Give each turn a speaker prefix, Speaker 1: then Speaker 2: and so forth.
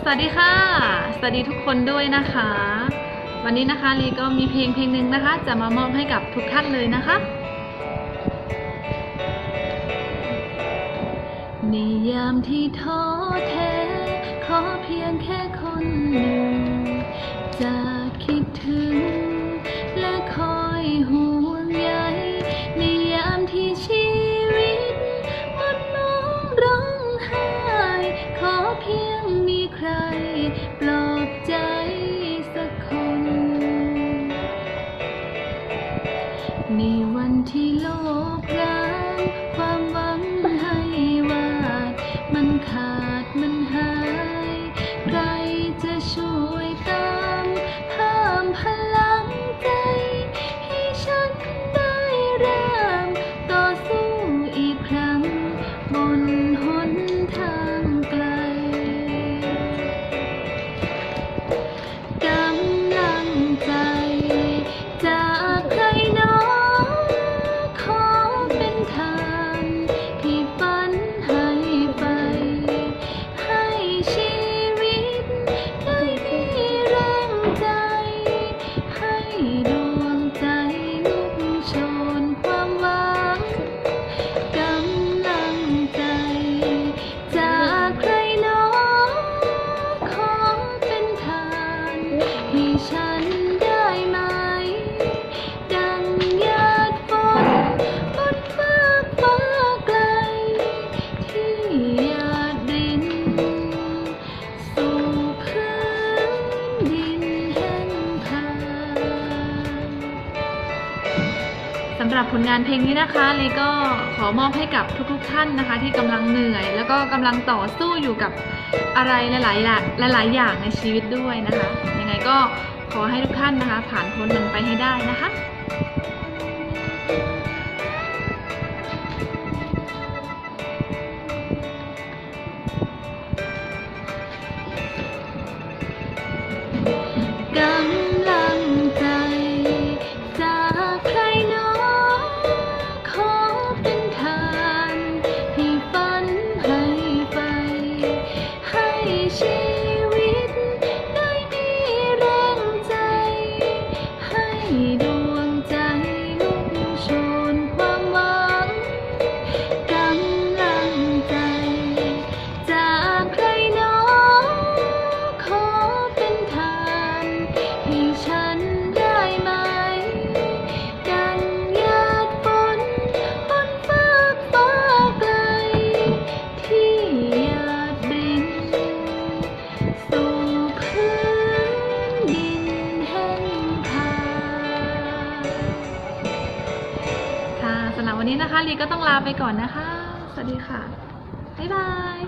Speaker 1: สวัสดีค่ะ สวัสดีทุกคนด้วยนะคะ วันนี้นะคะลีก็มีเพลงเพลงหนึ่งนะคะ จะมามอบให้กับทุกท่านเลยนะคะ ในยามที่ท้อแท้ ขอเพียงแค่คนหนึ่งจะคิดถึง ปลอบใจสักคน ในวันที่โลกร้างความหวังให้วาด มันขาดมันหาย ใครจะช่วย หรับผลงานเพลงนี้นะคะเลีก็ขอมอบให้กับทุกๆท่านนะคะ ที่กำลังเหนื่อย แล้วก็กำลังต่อสู้อยู่กับอะไรหลายๆหลายๆอย่างในชีวิตด้วยนะคะ ยังไงก็ขอให้ทุกท่านนะคะ ผ่านพ้นมันไปให้ได้นะคะ วันนี้นะคะลีก็ต้องลาไปก่อนนะคะ สวัสดีค่ะ บ๊ายบาย